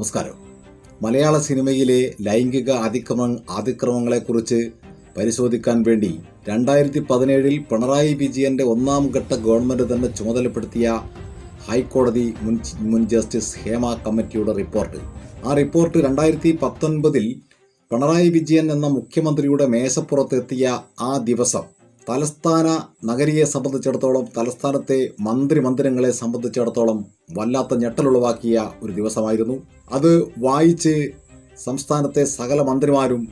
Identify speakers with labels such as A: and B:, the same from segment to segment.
A: നമസ്കാരം. മലയാള സിനിമയിലെ ലൈംഗിക അതിക്രമ അതിക്രമങ്ങളെക്കുറിച്ച് പരിശോധിക്കാൻ വേണ്ടി രണ്ടായിരത്തി പതിനേഴിൽ പിണറായി വിജയന്റെ ഒന്നാം ഘട്ട ഗവൺമെന്റ് തന്നെ ചുമതലപ്പെടുത്തിയ ഹൈക്കോടതി മുൻ മുൻ ജസ്റ്റിസ് ഹേമ കമ്മിറ്റിയുടെ റിപ്പോർട്ട്. ആ റിപ്പോർട്ട് രണ്ടായിരത്തി പത്തൊൻപതിൽ പിണറായി വിജയൻ എന്ന മുഖ്യമന്ത്രിയുടെ മേശപ്പുറത്തെത്തിയ ആ ദിവസം തലസ്ഥാന നഗരിയെ സംബന്ധിച്ചിടത്തോളം തലസ്ഥാനത്തെ മന്ത്രി മന്ദിരങ്ങളെ സംബന്ധിച്ചിടത്തോളം വല്ലാത്ത ഞെട്ടലുളവാക്കിയ ഒരു ദിവസമായിരുന്നു. അത് വായിച്ച് സംസ്ഥാനത്തെ സകല മന്ത്രിമാരും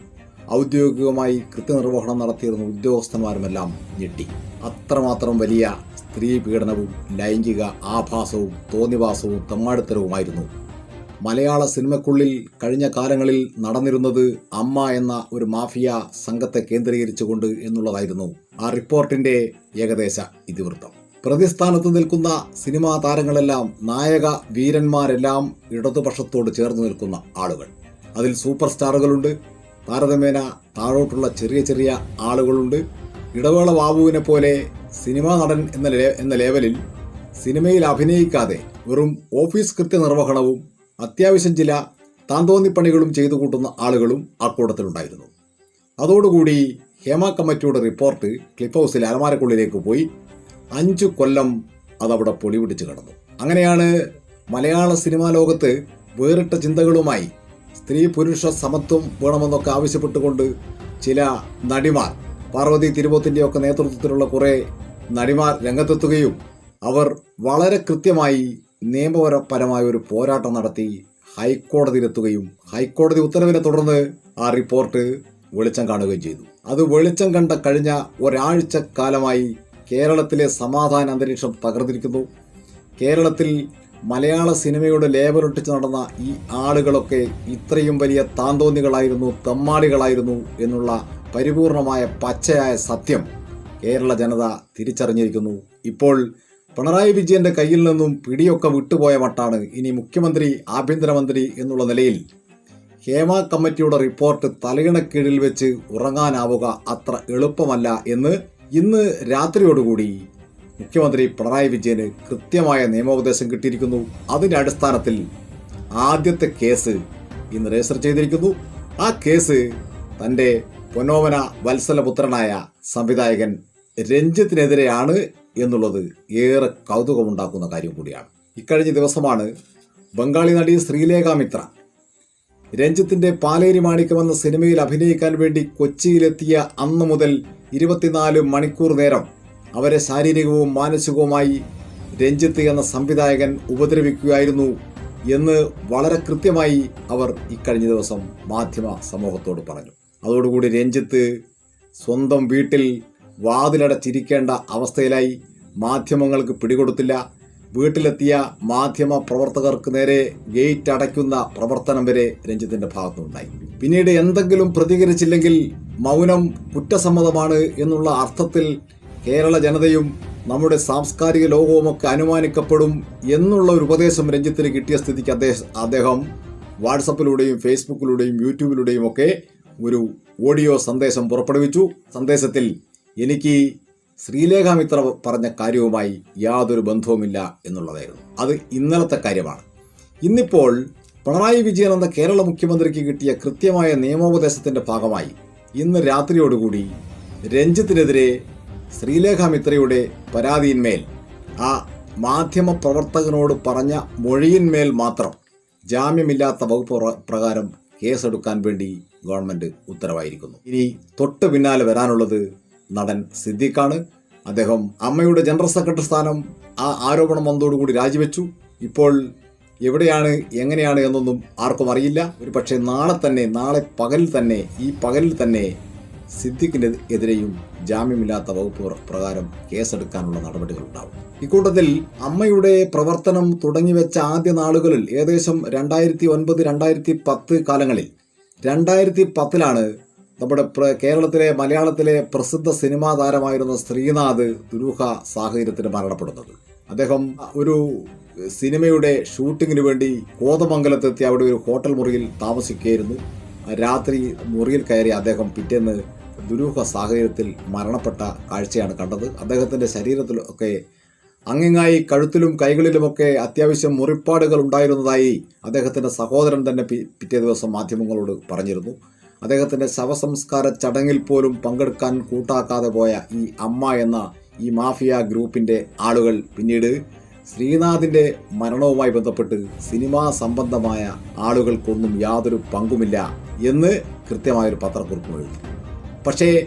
A: ഔദ്യോഗികമായി കൃത്യനിർവഹണം നടത്തിയിരുന്ന ഉദ്യോഗസ്ഥന്മാരുമെല്ലാം ഞെട്ടി. അത്രമാത്രം വലിയ സ്ത്രീ പീഡനവും ലൈംഗിക ആഭാസവും തോന്നിവാസവും തെമ്മാടിത്തരവുമായിരുന്നു മലയാള സിനിമയ്ക്കുള്ളിൽ കഴിഞ്ഞ കാലങ്ങളിൽ നടന്നിരുന്നത് അമ്മ എന്ന ഒരു മാഫിയ സംഘത്തെ കേന്ദ്രീകരിച്ചുകൊണ്ട് എന്നുള്ളതായിരുന്നു ആ റിപ്പോർട്ടിന്റെ ഏകദേശ ഇതിവൃത്തം. പ്രതിസ്ഥാനത്ത് നിൽക്കുന്ന സിനിമാ താരങ്ങളെല്ലാം നായക വീരന്മാരെല്ലാം ഇടതുപക്ഷത്തോട് ചേർന്ന് നിൽക്കുന്ന ആളുകൾ. അതിൽ സൂപ്പർ സ്റ്റാറുകളുണ്ട്. താരതമ്യേന താഴോട്ടുള്ള ചെറിയ ചെറിയ ആളുകളുണ്ട്. ഇടവേള ബാബുവിനെ പോലെ സിനിമാ നടൻ എന്ന എന്ന ലേവലിൽ സിനിമയിൽ അഭിനയിക്കാതെ വെറും ഓഫീസ് കൃത്യനിർവഹണവും അത്യാവശ്യം ചില താന്തോന്നിപ്പണികളും ചെയ്തു കൂട്ടുന്ന ആളുകളും അക്കൂട്ടത്തിലുണ്ടായിരുന്നു അതോടുകൂടി ഹേമ കമ്മിറ്റിയുടെ റിപ്പോർട്ട് ക്ലിഫ് ഹൗസിലെ അലമാരക്കുള്ളിലേക്ക് പോയി അഞ്ചു കൊല്ലം അതവിടെ പൊളിപിടിച്ച് കിടന്നു. അങ്ങനെയാണ് മലയാള സിനിമാ ലോകത്ത് വേറിട്ട ചിന്തകളുമായി സ്ത്രീ പുരുഷ സമത്വം വേണമെന്നൊക്കെ ആവശ്യപ്പെട്ടുകൊണ്ട് ചില നടിമാർ പാർവതി തിരുവോത്തിന്റെ ഒക്കെ നേതൃത്വത്തിലുള്ള കുറേ നടിമാർ രംഗത്തെത്തുകയും അവർ വളരെ കൃത്യമായി നിയമപരമായ ഒരു പോരാട്ടം നടത്തി ഹൈക്കോടതിയിലെത്തുകയും ഹൈക്കോടതി ഉത്തരവിനെ തുടർന്ന് ആ റിപ്പോർട്ട് വെളിച്ചം കാണുകയും ചെയ്തു. അത് വെളിച്ചം കണ്ട കഴിഞ്ഞ ഒരാഴ്ച കാലമായി കേരളത്തിലെ സമാധാന അന്തരീക്ഷം തകർന്നിരിക്കുന്നു. കേരളത്തിൽ മലയാള സിനിമയുടെ ലേബലൊട്ടിച്ച് നടന്ന ഈ ആളുകളൊക്കെ ഇത്രയും വലിയ താന്തോന്നികളായിരുന്നു തെമ്മാടികളായിരുന്നു എന്നുള്ള പരിപൂർണമായ പച്ചയായ സത്യം കേരള ജനത തിരിച്ചറിഞ്ഞിരിക്കുന്നു. ഇപ്പോൾ പിണറായി വിജയന്റെ കയ്യിൽ നിന്നും പിടിയൊക്കെ വിട്ടുപോയ മട്ടാണ് ഇനി മുഖ്യമന്ത്രി ആഭ്യന്തരമന്ത്രി എന്നുള്ള നിലയിൽ. ഹേമ കമ്മിറ്റിയുടെ റിപ്പോർട്ട് തലയിണക്കീഴിൽ വെച്ച് ഉറങ്ങാനാവുക അത്ര എളുപ്പമല്ല എന്ന് ഇന്ന് രാത്രിയോടുകൂടി മുഖ്യമന്ത്രി പിണറായി വിജയന് കൃത്യമായ നിയമോപദേശം കിട്ടിയിരിക്കുന്നു. അതിന്റെ അടിസ്ഥാനത്തിൽ ആദ്യത്തെ കേസ് ഇന്ന് രജിസ്റ്റർ ചെയ്തിരിക്കുന്നു. ആ കേസ് തന്റെ പൊന്നോമന വത്സലപുത്രനായ സംവിധായകൻ രഞ്ജിത്തിനെതിരെയാണ് എന്നുള്ളത് ഏറെ കൗതുകമുണ്ടാക്കുന്ന കാര്യം കൂടിയാണ്. ഇക്കഴിഞ്ഞ ദിവസമാണ് ബംഗാളി നടി ശ്രീലേഖ മിത്ര രഞ്ജിത്തിന്റെ പാലേരി മാണിക്യം എന്ന സിനിമയിൽ അഭിനയിക്കാൻ വേണ്ടി കൊച്ചിയിലെത്തിയ അന്ന് മുതൽ ഇരുപത്തിനാല് മണിക്കൂർ നേരം അവരെ ശാരീരികവും മാനസികവുമായി രഞ്ജിത്ത് എന്ന സംവിധായകൻ ഉപദ്രവിക്കുകയായിരുന്നു എന്ന് വളരെ കൃത്യമായി അവർ ഇക്കഴിഞ്ഞ ദിവസം മാധ്യമ സമൂഹത്തോട് പറഞ്ഞു. അതോടുകൂടി രഞ്ജിത്ത് സ്വന്തം വീട്ടിൽ വാതിലടച്ചിരിക്കേണ്ട അവസ്ഥയിലായി. മാധ്യമങ്ങൾക്ക് പിടികൊടുത്തില്ല. വീട്ടിലെത്തിയ മാധ്യമ പ്രവർത്തകർക്ക് നേരെ ഗേറ്റ് അടയ്ക്കുന്ന പ്രവർത്തനം വരെ രഞ്ജിത്തിന്റെ ഭാഗത്തുനിന്നുണ്ടായി. പിന്നീട് എന്തെങ്കിലും പ്രതികരിച്ചില്ലെങ്കിൽ മൗനം കുറ്റസമ്മതമാണ് എന്നുള്ള അർത്ഥത്തിൽ കേരള ജനതയും നമ്മുടെ സാംസ്കാരിക ലോകവുമൊക്കെ അനുമാനിക്കപ്പെടും എന്നുള്ള ഒരു ഉപദേശം രഞ്ജിത്തിന് കിട്ടിയ സ്ഥിതിക്ക് അദ്ദേഹം അദ്ദേഹം വാട്സപ്പിലൂടെയും ഫേസ്ബുക്കിലൂടെയും യൂട്യൂബിലൂടെയും ഒക്കെ ഒരു ഓഡിയോ സന്ദേശം പുറപ്പെടുവിച്ചു. സന്ദേശത്തിൽ എനിക്ക് ശ്രീലേഖ മിത്ര പറഞ്ഞ കാര്യവുമായി യാതൊരു ബന്ധവുമില്ല എന്നുള്ളതായിരുന്നു. അത് ഇന്നലത്തെ കാര്യമാണ്. ഇന്നിപ്പോൾ പിണറായി വിജയൻ എന്ന കേരള മുഖ്യമന്ത്രിക്ക് കിട്ടിയ കൃത്യമായ നിയമോപദേശത്തിന്റെ ഭാഗമായി ഇന്ന് രാത്രിയോടുകൂടി രഞ്ജിത്തിനെതിരെ ശ്രീലേഖ മിത്രയുടെ പരാതിയിന്മേൽ ആ മാധ്യമ പ്രവർത്തകനോട് പറഞ്ഞ മൊഴിയിന്മേൽ മാത്രം ജാമ്യമില്ലാത്ത വകുപ്പ് പ്ര- പ്രകാരം കേസെടുക്കാൻ വേണ്ടി ഗവൺമെന്റ് ഉത്തരവായിരിക്കുന്നു. ഇനി തൊട്ട് പിന്നാലെ വരാനുള്ളത് നടൻ സിദ്ദിഖാണ്. അദ്ദേഹം അമ്മയുടെ ജനറൽ സെക്രട്ടറി സ്ഥാനം ആ ആരോപണം വന്നതോടുകൂടി രാജിവെച്ചു. ഇപ്പോൾ എവിടെയാണ് എങ്ങനെയാണ് എന്നൊന്നും ആർക്കും അറിയില്ല. ഒരു പക്ഷേ നാളെ തന്നെ നാളെ പകലിൽ തന്നെ ഈ പകലിൽ തന്നെ സിദ്ദിഖിന്റെ എതിരെയും ജാമ്യമില്ലാത്ത വകുപ്പ് പ്ര- പ്രകാരം കേസെടുക്കാനുള്ള നടപടികൾ ഉണ്ടാവും. ഇക്കൂട്ടത്തിൽ അമ്മയുടെ പ്രവർത്തനം തുടങ്ങിവെച്ച ആദ്യ നാളുകളിൽ ഏകദേശം രണ്ടായിരത്തി ഒൻപത് രണ്ടായിരത്തി പത്ത് കാലങ്ങളിൽ രണ്ടായിരത്തി പത്തിലാണ് നമ്മുടെ കേരളത്തിലെ മലയാളത്തിലെ പ്രസിദ്ധ സിനിമാ താരമായിരുന്ന ശ്രീനാഥ് ദുരൂഹ സാഹചര്യത്തിന് മരണപ്പെടുന്നത്. അദ്ദേഹം ഒരു സിനിമയുടെ ഷൂട്ടിങ്ങിന് വേണ്ടി കോതമംഗലത്തെത്തി അവിടെ ഒരു ഹോട്ടൽ മുറിയിൽ താമസിക്കുകയായിരുന്നു. രാത്രി മുറിയിൽ കയറി അദ്ദേഹം പിറ്റേന്ന് ദുരൂഹ സാഹചര്യത്തിൽ മരണപ്പെട്ട കാഴ്ചയാണ് കണ്ടത്. അദ്ദേഹത്തിന്റെ ശരീരത്തിലൊക്കെ അങ്ങിങ്ങായി കഴുത്തിലും കൈകളിലുമൊക്കെ അത്യാവശ്യം മുറിപ്പാടുകൾ ഉണ്ടായിരുന്നതായി അദ്ദേഹത്തിന്റെ സഹോദരൻ തന്നെ പിറ്റേ ദിവസം മാധ്യമങ്ങളോട് പറഞ്ഞിരുന്നു. അദ്ദേഹത്തിന്റെ ശവസംസ്കാര ചടങ്ങിൽ പോലും പങ്കെടുക്കാൻ കൂട്ടാക്കാതെ പോയ ഈ അമ്മ എന്ന ഈ മാഫിയ ഗ്രൂപ്പിന്റെ ആളുകൾ പിന്നീട് ശ്രീനാഥിന്റെ മരണവുമായി ബന്ധപ്പെട്ട് സിനിമാ സംബന്ധമായ ആളുകൾക്കൊന്നും യാതൊരു പങ്കുമില്ല എന്ന് കൃത്യമായൊരു പത്രക്കുറിപ്പ് എഴുതി. പക്ഷേ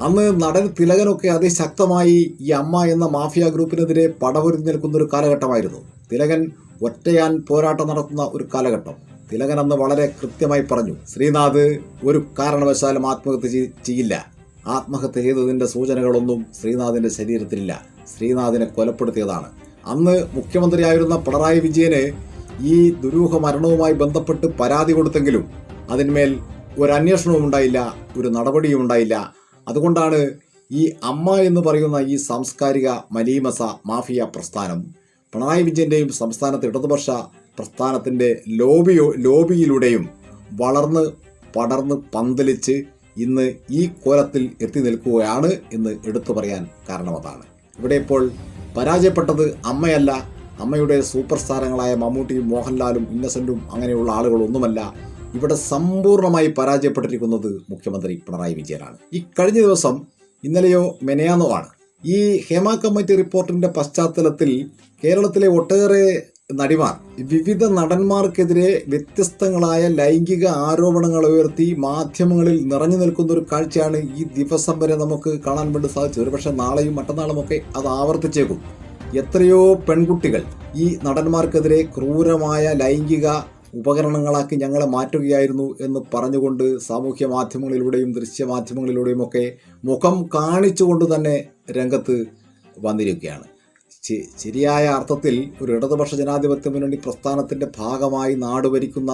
A: അന്ന് നടൻ തിലകനൊക്കെ അതിശക്തമായി ഈ അമ്മ എന്ന മാഫിയ ഗ്രൂപ്പിനെതിരെ പടപൊരുതി നിൽക്കുന്ന ഒരു കാലഘട്ടമായിരുന്നു. തിലകൻ ഒറ്റയാൻ പോരാട്ടം നടത്തുന്ന ഒരു കാലഘട്ടം. തിലകൻ അന്ന് വളരെ കൃത്യമായി പറഞ്ഞു ശ്രീനാഥ് ഒരു കാരണവശാലും ആത്മഹത്യ ചെയ്- ചെയ്യില്ല. ആത്മഹത്യ ചെയ്തതിന്റെ സൂചനകളൊന്നും ശ്രീനാഥിന്റെ ശരീരത്തിലില്ല. ശ്രീനാഥിനെ കൊലപ്പെടുത്തിയതാണ്. അന്ന് മുഖ്യമന്ത്രിയായിരുന്ന പിണറായി വിജയന് ഈ ദുരൂഹ മരണവുമായി ബന്ധപ്പെട്ട് പരാതി കൊടുത്തെങ്കിലും അതിന്മേൽ ഒരു അന്വേഷണവും ഉണ്ടായില്ല ഒരു നടപടിയും ഉണ്ടായില്ല. അതുകൊണ്ടാണ് ഈ അമ്മ എന്ന് പറയുന്ന ഈ സാംസ്കാരിക മലീമസ മാഫിയ പ്രസ്ഥാനം പിണറായി വിജയന്റെയും സംസ്ഥാനത്ത് ഇടതുപക്ഷ പ്രസ്ഥാനത്തിന്റെ ലോബിയോ ലോബിയിലൂടെയും വളർന്ന് പടർന്ന് പന്തലിച്ച് ഇന്ന് ഈ കോലത്തിൽ എത്തി നിൽക്കുകയാണ് എന്ന് എടുത്തു പറയാൻ കാരണമതാണ് ഇവിടെ ഇപ്പോൾ പരാജയപ്പെട്ടത് അമ്മയല്ല. അമ്മയുടെ സൂപ്പർ സ്റ്റാരങ്ങളായ മമ്മൂട്ടിയും മോഹൻലാലും ഇന്നസെന്റും അങ്ങനെയുള്ള ആളുകളൊന്നുമല്ല. ഇവിടെ സമ്പൂർണമായി പരാജയപ്പെട്ടിരിക്കുന്നത് മുഖ്യമന്ത്രി പിണറായി വിജയനാണ്. ഈ കഴിഞ്ഞ ദിവസം ഇന്നലെയോ മെനയാന്നോ ആണ്. ഈ ഹേമ കമ്മിറ്റി റിപ്പോർട്ടിന്റെ പശ്ചാത്തലത്തിൽ കേരളത്തിലെ ഒട്ടേറെ നടിമാർ. വിവിധ നടന്മാർക്കെതിരെ വ്യത്യസ്തങ്ങളായ ലൈംഗിക ആരോപണങ്ങൾ ഉയർത്തി മാധ്യമങ്ങളിൽ നിറഞ്ഞു നിൽക്കുന്ന ഒരു കാഴ്ചയാണ് ഈ ദിവസം വരെ നമുക്ക് കാണാൻ വേണ്ടി സാധിച്ചത്. ഒരുപക്ഷെ നാളെയും മറ്റന്നാളുമൊക്കെ അത് ആവർത്തിച്ചേക്കും. എത്രയോ പെൺകുട്ടികൾ ഈ നടന്മാർക്കെതിരെ ക്രൂരമായ ലൈംഗിക ഉപകരണങ്ങളാക്കി ഞങ്ങളെ മാറ്റുകയായിരുന്നു എന്ന് പറഞ്ഞുകൊണ്ട് സാമൂഹ്യ മാധ്യമങ്ങളിലൂടെയും ദൃശ്യമാധ്യമങ്ങളിലൂടെയും ഒക്കെ മുഖം കാണിച്ചുകൊണ്ട് തന്നെ രംഗത്ത് വന്നിരിക്കുകയാണ്. ശരിയായ അർത്ഥത്തിൽ ഒരു ഇടതുപക്ഷ ജനാധിപത്യ മുന്നണി പ്രസ്ഥാനത്തിന്റെ ഭാഗമായി നാട് ഭരിക്കുന്ന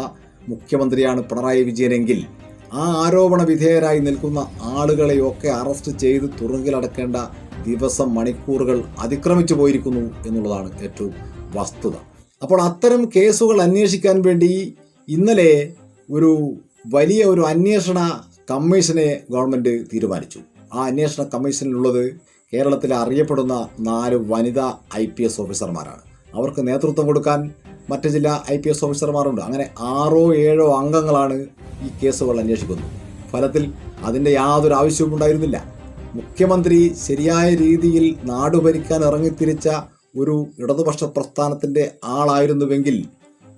A: മുഖ്യമന്ത്രിയാണ് പിണറായി വിജയനെങ്കിൽ ആ ആരോപണ വിധേയരായി നിൽക്കുന്ന ആളുകളെയൊക്കെ അറസ്റ്റ് ചെയ്ത് തുറങ്കിലടക്കേണ്ട ദിവസം മണിക്കൂറുകൾ അതിക്രമിച്ചു പോയിരിക്കുന്നു എന്നുള്ളതാണ് ഏറ്റവും വസ്തുത. അപ്പോൾ അത്തരം കേസുകൾ അന്വേഷിക്കാൻ വേണ്ടി ഇന്നലെ ഒരു വലിയ ഒരു അന്വേഷണ കമ്മീഷനെ ഗവൺമെന്റ് തീരുമാനിച്ചു. ആ അന്വേഷണ കമ്മീഷനിലുള്ളത് കേരളത്തിലെ അറിയപ്പെടുന്ന നാല് വനിതാ ഐ പി എസ് ഓഫീസർമാരാണ്. അവർക്ക് നേതൃത്വം കൊടുക്കാൻ മറ്റ് ചില ഐ പി എസ് ഓഫീസർമാരുണ്ട്. അങ്ങനെ ആറോ ഏഴോ അംഗങ്ങളാണ് ഈ കേസുകൾ അന്വേഷിക്കുന്നത്. ഫലത്തിൽ അതിന്റെ യാതൊരു ആവശ്യവും ഉണ്ടായിരുന്നില്ല. മുഖ്യമന്ത്രി ശരിയായ രീതിയിൽ നാട് ഭരിക്കാൻ ഇറങ്ങിത്തിരിച്ച ഒരു ഇടതുപക്ഷ പ്രസ്ഥാനത്തിന്റെ ആളായിരുന്നുവെങ്കിൽ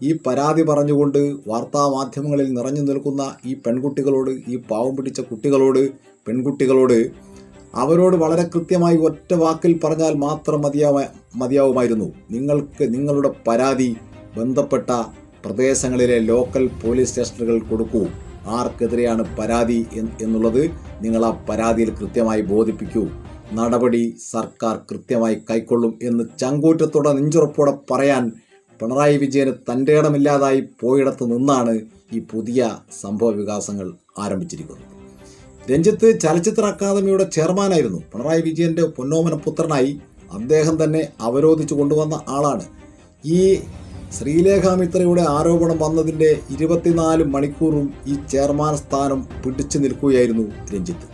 A: ഈ പരാതി പറഞ്ഞുകൊണ്ട് വാർത്താ മാധ്യമങ്ങളിൽ നിറഞ്ഞു നിൽക്കുന്ന ഈ പെൺകുട്ടികളോട് ഈ പാവം പിടിച്ച കുട്ടികളോട് പെൺകുട്ടികളോട് അവരോട് വളരെ കൃത്യമായി ഒറ്റ വാക്കിൽ പറഞ്ഞാൽ മാത്രം മതിയാവ മതിയാവുമായിരുന്നു. നിങ്ങൾക്ക് നിങ്ങളുടെ പരാതി ബന്ധപ്പെട്ട പ്രദേശങ്ങളിലെ ലോക്കൽ പോലീസ് സ്റ്റേഷനുകൾ കൊടുക്കൂ. ആർക്കെതിരെയാണ് പരാതി എന്നുള്ളത് നിങ്ങൾ ആ പരാതിയിൽ കൃത്യമായി ബോധിപ്പിക്കൂ. നടപടി സർക്കാർ കൃത്യമായി കൈക്കൊള്ളും എന്ന് ചങ്കൂറ്റത്തോടെ നെഞ്ചുറപ്പോടെ പറയാൻ പിണറായി വിജയന് തന്റെ ഇടമില്ലാതായി പോയിടത്ത് നിന്നാണ് ഈ പുതിയ സംഭവ വികാസങ്ങൾ ആരംഭിച്ചിരിക്കുന്നത്. രഞ്ജിത്ത് ചലച്ചിത്ര അക്കാദമിയുടെ ചെയർമാനായിരുന്നു. പിണറായി വിജയന്റെ പൊന്നോമന പുത്രനായി അദ്ദേഹം തന്നെ അവരോധിച്ചു കൊണ്ടുവന്ന ആളാണ്. ഈ ശ്രീലേഖ മിത്രയുടെ ആരോപണം വന്നതിന്റെ ഇരുപത്തിനാല് മണിക്കൂറും ഈ ചെയർമാൻ സ്ഥാനം പിടിച്ചു നിൽക്കുകയായിരുന്നു രഞ്ജിത്ത്.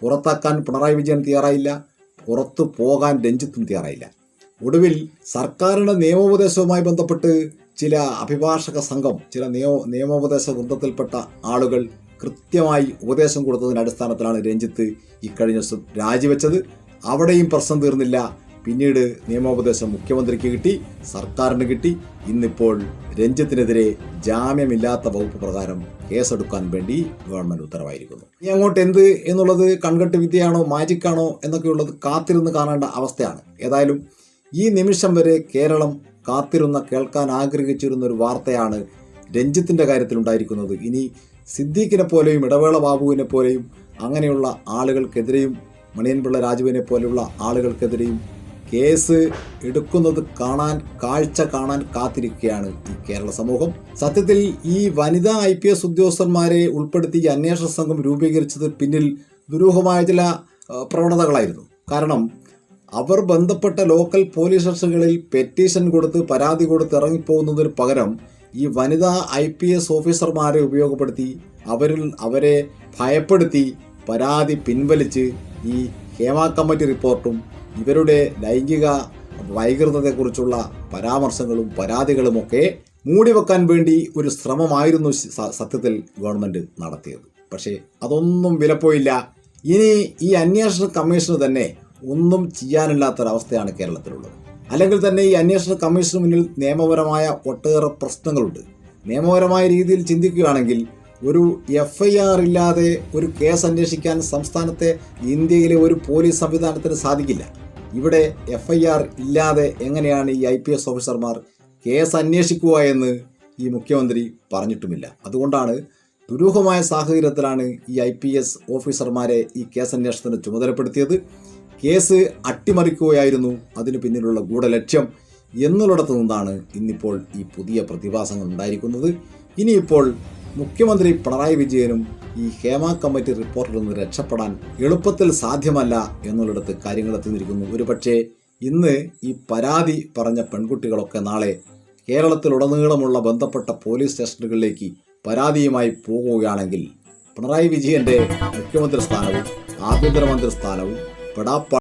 A: പുറത്താക്കാൻ പിണറായി വിജയൻ തയ്യാറായില്ല. പുറത്തു പോകാൻ രഞ്ജിത്തും തയ്യാറായില്ല. ഒടുവിൽ സർക്കാരിന്റെ നിയമോപദേശവുമായി ബന്ധപ്പെട്ട് ചില അഭിഭാഷക സംഘം ചില നിയമ നിയമോപദേശ വൃന്ദത്തിൽപ്പെട്ട ആളുകൾ കൃത്യമായി ഉപദേശം കൊടുത്തതിന്റെ അടിസ്ഥാനത്തിലാണ് രഞ്ജിത്ത് ഇക്കഴിഞ്ഞ ദിവസം രാജിവെച്ചത്. അവിടെയും പ്രശ്നം തീർന്നില്ല. പിന്നീട് നിയമോപദേശം മുഖ്യമന്ത്രിക്ക് കിട്ടി സർക്കാരിന് കിട്ടി. ഇന്നിപ്പോൾ രഞ്ജിത്തിനെതിരെ ജാമ്യമില്ലാത്ത വകുപ്പ് പ്രകാരം കേസെടുക്കാൻ വേണ്ടി ഗവൺമെന്റ് ഉത്തരവായിരിക്കുന്നു. ഇനി അങ്ങോട്ട് എന്ത് എന്നുള്ളത് കൺകെട്ട് വിദ്യയാണോ മാജിക്കാണോ എന്നൊക്കെയുള്ളത് കാത്തിരുന്ന് കാണേണ്ട അവസ്ഥയാണ്. ഏതായാലും ഈ നിമിഷം വരെ കേരളം കാത്തിരുന്ന കേൾക്കാൻ ആഗ്രഹിച്ചിരുന്ന ഒരു വാർത്തയാണ് രഞ്ജിത്തിന്റെ കാര്യത്തിലുണ്ടായിരിക്കുന്നത്. ഇനി സിദ്ദീഖിനെ പോലെയും ഇടവേള ബാബുവിനെ പോലെയും അങ്ങനെയുള്ള ആളുകൾക്കെതിരെയും മണിയൻപിള്ള രാജുവിനെ പോലെയുള്ള ആളുകൾക്കെതിരെയും കേസ് എടുക്കുന്നത് കാണാൻ കാഴ്ച കാണാൻ കാത്തിരിക്കുകയാണ് ഈ കേരള സമൂഹം. സത്യത്തിൽ ഈ വനിതാ ഐ പി എസ് ഉദ്യോഗസ്ഥന്മാരെ ഉൾപ്പെടുത്തി അന്വേഷണ സംഘം രൂപീകരിച്ചത് പിന്നിൽ ദുരൂഹമായ ചില പ്രവണതകളായിരുന്നു. കാരണം അവർ ബന്ധപ്പെട്ട ലോക്കൽ പോലീസ് സ്റ്റേഷനുകളിൽ പെറ്റീഷൻ കൊടുത്ത് പരാതി കൊടുത്ത് ഇറങ്ങിപ്പോകുന്നതിന് പകരം ഈ വനിതാ ഐ പി എസ് ഓഫീസർമാരെ ഉപയോഗപ്പെടുത്തി അവരിൽ അവരെ ഭയപ്പെടുത്തി പരാതി പിൻവലിച്ച് ഈ ഹേമ കമ്മിറ്റി റിപ്പോർട്ടും ഇവരുടെ ലൈംഗിക വൈകൃതത്തെക്കുറിച്ചുള്ള പരാമർശങ്ങളും പരാതികളുമൊക്കെ മൂടിവെക്കാൻ വേണ്ടി ഒരു ശ്രമമായിരുന്നു സത്യത്തിൽ ഗവൺമെന്റ് നടത്തിയത്. പക്ഷേ അതൊന്നും വിലപ്പോയില്ല. ഇനി ഈ അന്വേഷണ കമ്മീഷന് തന്നെ ഒന്നും ചെയ്യാനില്ലാത്തൊരവസ്ഥയാണ് കേരളത്തിലുള്ളത്. അല്ലെങ്കിൽ തന്നെ ഈ അന്വേഷണ കമ്മീഷന് മുന്നിൽ നിയമപരമായ ഒട്ടേറെ പ്രശ്നങ്ങളുണ്ട്. നിയമപരമായ രീതിയിൽ ചിന്തിക്കുകയാണെങ്കിൽ ഒരു എഫ് ഐ ആർ ഇല്ലാതെ ഒരു കേസ് അന്വേഷിക്കാൻ സംസ്ഥാനത്തെ ഇന്ത്യയിലെ ഒരു പോലീസ് സംവിധാനത്തിന് സാധിക്കില്ല. ഇവിടെ എഫ് ഐ ആർ ഇല്ലാതെ എങ്ങനെയാണ് ഈ ഐ പി എസ് ഓഫീസർമാർ കേസ് അന്വേഷിക്കുക എന്ന് ഈ മുഖ്യമന്ത്രി പറഞ്ഞിട്ടുമില്ല. അതുകൊണ്ടാണ് ദുരൂഹമായ സാഹചര്യത്തിലാണ് ഈ ഐ പി എസ് ഓഫീസർമാരെ ഈ കേസന്വേഷണത്തിന് ചുമതലപ്പെടുത്തിയത്. കേസ് അട്ടിമറിക്കുകയായിരുന്നു. അതിന് പിന്നിലുള്ള ഗൂഢലക്ഷ്യം എന്നുള്ളിടത്തു നിന്നാണ് ഇന്നിപ്പോൾ ഈ പുതിയ പ്രതിഭാസങ്ങൾ ഉണ്ടായിരിക്കുന്നത്. ഇനിയിപ്പോൾ മുഖ്യമന്ത്രി പിണറായി വിജയനും ഈ ഹേമ കമ്മിറ്റി റിപ്പോർട്ടിൽ നിന്ന് രക്ഷപ്പെടാൻ എളുപ്പത്തിൽ സാധ്യമല്ല എന്നുള്ളിടത്ത് കാര്യങ്ങൾ എത്തിനിരിക്കുന്നു ഒരുപക്ഷെ ഇന്ന് ഈ പരാതി പറഞ്ഞ പെൺകുട്ടികളൊക്കെ നാളെ കേരളത്തിലുടനീളമുള്ള ബന്ധപ്പെട്ട പോലീസ് സ്റ്റേഷനുകളിലേക്ക് പരാതിയുമായി പോകുകയാണെങ്കിൽ പിണറായി വിജയന്റെ മുഖ്യമന്ത്രി സ്ഥാനവും ആഭ്യന്തരമന്ത്രി സ്ഥാനവും படாப்பா